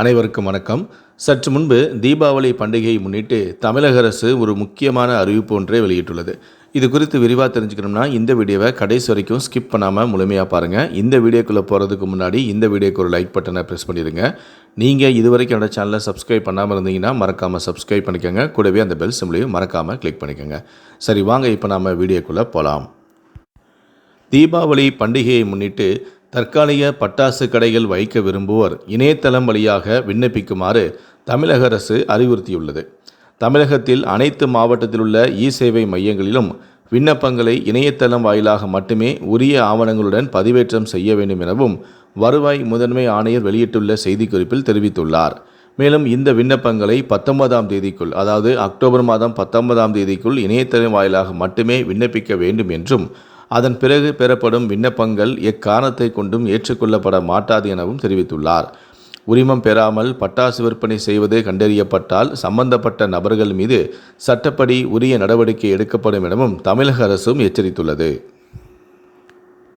அனைவருக்கும் வணக்கம். சற்று முன்பு தீபாவளி பண்டிகையை முன்னிட்டு தமிழக அரசு ஒரு முக்கியமான அறிவிப்பு ஒன்றை வெளியிட்டுள்ளது. இது குறித்து விரிவாக தெரிஞ்சுக்கணும்னா இந்த வீடியோவை கடைசி வரைக்கும் ஸ்கிப் பண்ணாமல் முழுமையாக பாருங்கள் இந்த வீடியோக்குள்ளே போகிறதுக்கு முன்னாடி இந்த வீடியோக்கு ஒரு லைக் பட்டனை ப்ரெஸ் பண்ணிடுங்க. நீங்கள் இது வரைக்கும் என்னோட சேனலை சப்ஸ்கிரைப் பண்ணாமல் இருந்தீங்கன்னா மறக்காமல் சப்ஸ்கிரைப் பண்ணிக்கோங்க. கூடவே அந்த பெல் சிம்லையும் மறக்காமல் கிளிக் பண்ணிக்கோங்க. சரி வாங்க இப்போ நாம் வீடியோக்குள்ளே போகலாம் தீபாவளி பண்டிகையை முன்னிட்டு தற்காலிக பட்டாசு கடைகள் வைக்க விரும்புவோர் இணையதளம் வழியாக விண்ணப்பிக்குமாறு தமிழக அரசு அறிவுறுத்தியுள்ளது. தமிழகத்தில் அனைத்து மாவட்டத்தில் உள்ள இ சேவை மையங்களிலும் விண்ணப்பங்களை இணையதளம் வாயிலாக மட்டுமே உரிய ஆவணங்களுடன் பதிவேற்றம் செய்ய வேண்டும் எனவும் வருவாய் முதன்மை ஆணையர் வெளியிட்டுள்ள செய்திக்குறிப்பில் தெரிவித்துள்ளார். மேலும் இந்த விண்ணப்பங்களை பத்தொன்பதாம் தேதிக்குள் அதாவது அக்டோபர் மாதம் பத்தொன்பதாம் தேதிக்குள் இணையதளம் வாயிலாக மட்டுமே விண்ணப்பிக்க வேண்டும் என்றும் அதன் பிறகு பெறப்படும் விண்ணப்பங்கள் எக்காரணத்தை கொண்டும் ஏற்றுக்கொள்ளப்பட மாட்டாது எனவும் தெரிவித்துள்ளார். உரிமம் பெறாமல் பட்டாசு விற்பனை செய்வது கண்டறியப்பட்டால் சம்பந்தப்பட்ட நபர்கள் மீது சட்டப்படி உரிய நடவடிக்கை எடுக்கப்படும் எனவும் தமிழக அரசும் எச்சரித்துள்ளது.